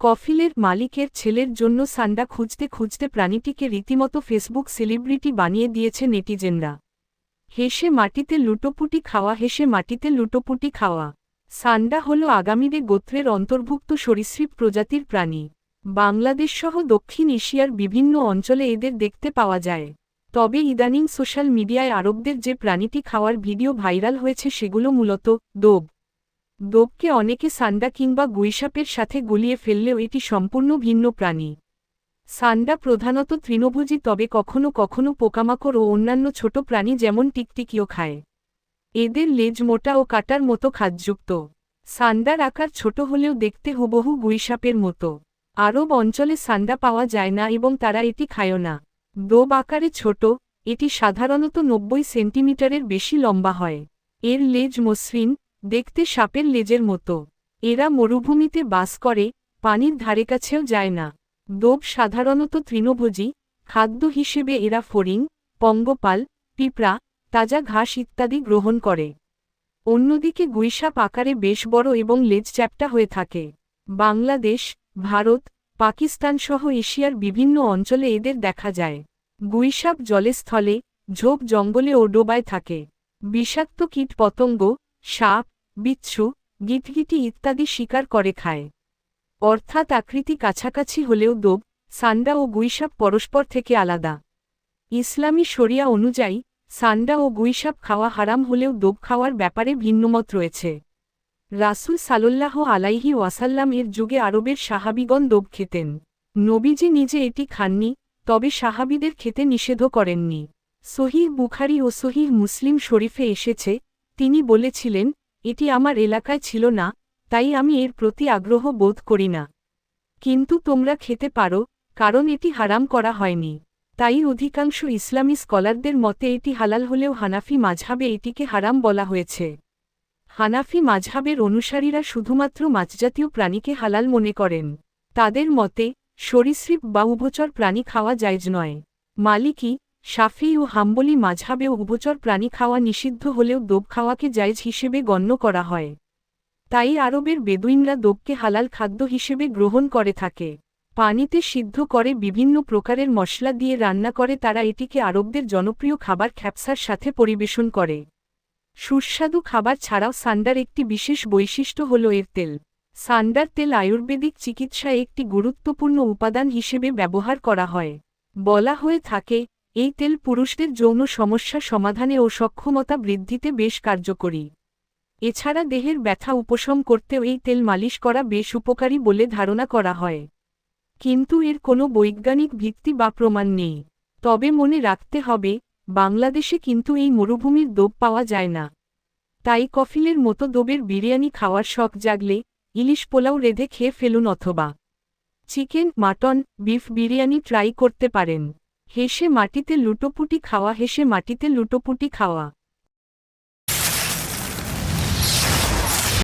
কফিলের মালিকের ছেলের জন্য সান্ডা খুঁজতে খুঁজতে প্রাণীটিকে রীতিমতো ফেসবুক সেলিব্রিটি বানিয়ে দিয়েছে নেটিজেনরা। হেসে মাটিতে লুটোপুটি খাওয়া, হেসে মাটিতে লুটোপুটি খাওয়া। সান্ডা হল আগামীরে গোত্রের অন্তর্ভুক্ত সরীসৃপ প্রজাতির প্রাণী। বাংলাদেশসহ দক্ষিণ এশিয়ার বিভিন্ন অঞ্চলে এদের দেখতে পাওয়া যায়। তবে ইদানিং সোশ্যাল মিডিয়ায় আরবদের যে প্রাণীটি খাওয়ার ভিডিও ভাইরাল হয়েছে সেগুলো মূলত দোব। দোবকে অনেকে সান্ডা কিংবা গুইসাপের সাথে গলিয়ে ফেললেও এটি সম্পূর্ণ ভিন্ন প্রাণী। সান্ডা প্রধানত তৃণভোজী, তবে কখনো কখনো পোকামাকড় ও অন্যান্য ছোট প্রাণী যেমন টিকটিকিও খায়। এদের লেজ মোটা ও কাটার মতো খাদযুক্ত। সান্ডার আকার ছোট হলেও দেখতে হুবহু গুইসাপের মতো। আরব অঞ্চলে সান্ডা পাওয়া যায় না এবং তারা এটি খায়ও না। দোব আকারে ছোট, এটি সাধারণত নব্বই সেন্টিমিটারের বেশি লম্বা হয়। এর লেজ মসৃণ দেখতে সাপের লেজের মতো। এরা মরুভূমিতে বাস করে, পানির ধারে কাছেও যায় না। দোব সাধারণত তৃণভোজী, খাদ্য হিসেবে এরা ফড়িং, পঙ্গপাল, পিঁপড়া, তাজা ঘাস ইত্যাদি গ্রহণ করে। অন্যদিকে গুইসাপ আকারে বেশ বড় এবং লেজ চ্যাপ্টা হয়ে থাকে। বাংলাদেশ, ভারত, পাকিস্তানসহ এশিয়ার বিভিন্ন অঞ্চলে এদের দেখা যায়। গুইসাপ জলেস্থলে, ঝোপ জঙ্গলে ও ডোবায় থাকে। বিষাক্ত কীট পতঙ্গ সাপ বিচ্ছু, গিটগিটি ইত্যাদি শিকার করে খায়। অর্থাৎ আকৃতি কাছাকাছি হলেও দোব, সান্ডা ও গুইসাপ পরস্পর থেকে আলাদা। ইসলামী শরিয়া অনুযায়ী, সান্ডা ও গুইসাপ খাওয়া হারাম হলেও দোব খাওয়ার ব্যাপারে ভিন্নমত রয়েছে। রাসুল সালোল্লাহ আলাইহি ওয়াসাল্লাম এর যুগে আরবের সাহাবিগণ দোব খেতেন। নবীজি নিজে এটি খাননি, তবে সাহাবিদের খেতে নিষেধ করেননি। সহিহ বুখারি ও সহিহ মুসলিম শরীফে এসেছে, তিনি বলেছিলেন এটি আমার এলাকায় ছিল না, তাই আমি এর প্রতি আগ্রহ বোধ করি না। কিন্তু তোমরা খেতে পারো, কারণ এটি হারাম করা হয়নি। তাই অধিকাংশ ইসলামী স্কলারদের মতে এটি হালাল হলেও হানাফি মাঝহাবে এটিকে হারাম বলা হয়েছে। হানাফি মাঝহাবের অনুসারীরা শুধুমাত্র মাছজাতীয় প্রাণীকে হালাল মনে করেন। তাদের মতে, সরীসৃপ বা উভচর প্রাণী খাওয়া জায়জ নয়। মালিকি সাফি ও হাম্বলি মাঝহাবেও উভচর প্রাণী খাওয়া নিষিদ্ধ হলেও দোব খাওয়াকে জায়জ হিসেবে গণ্য করা হয়। তাই আরবের বেদুইনরা দোবকে হালাল খাদ্য হিসেবে গ্রহণ করে থাকে। পানিতে সিদ্ধ করে বিভিন্ন প্রকারের মশলা দিয়ে রান্না করে তারা এটিকে আরবদের জনপ্রিয় খাবার খ্যাপসার সাথে পরিবেশন করে। সুস্বাদু খাবার ছাড়াও সান্ডার একটি বিশেষ বৈশিষ্ট্য হল এর তেল। সান্ডার তেল আয়ুর্বেদিক চিকিৎসায় একটি গুরুত্বপূর্ণ উপাদান হিসেবে ব্যবহার করা হয়। বলা হয়ে থাকে এই তেল পুরুষদের যৌন সমস্যা সমাধানে ও সক্ষমতা বৃদ্ধিতে বেশ কার্যকরী। এছাড়া দেহের ব্যথা উপশম করতেও এই তেল মালিশ করা বেশ উপকারী বলে ধারণা করা হয়। কিন্তু এর কোনো বৈজ্ঞানিক ভিত্তি বা প্রমাণ নেই। তবে মনে রাখতে হবে, বাংলাদেশে কিন্তু এই মরুভূমির দোব পাওয়া যায় না। তাই কফিলের মতো দোবের বিরিয়ানি খাওয়ার শখ জাগলে, ইলিশ পোলাও রেধে খেয়ে ফেলুন অথবা chicken, mutton, beef biryani try করতে পারেন। হেসে মাটিতে লুটোপুটি খাওয়া হেসে মাটিতে লুটোপুটি খাওয়া।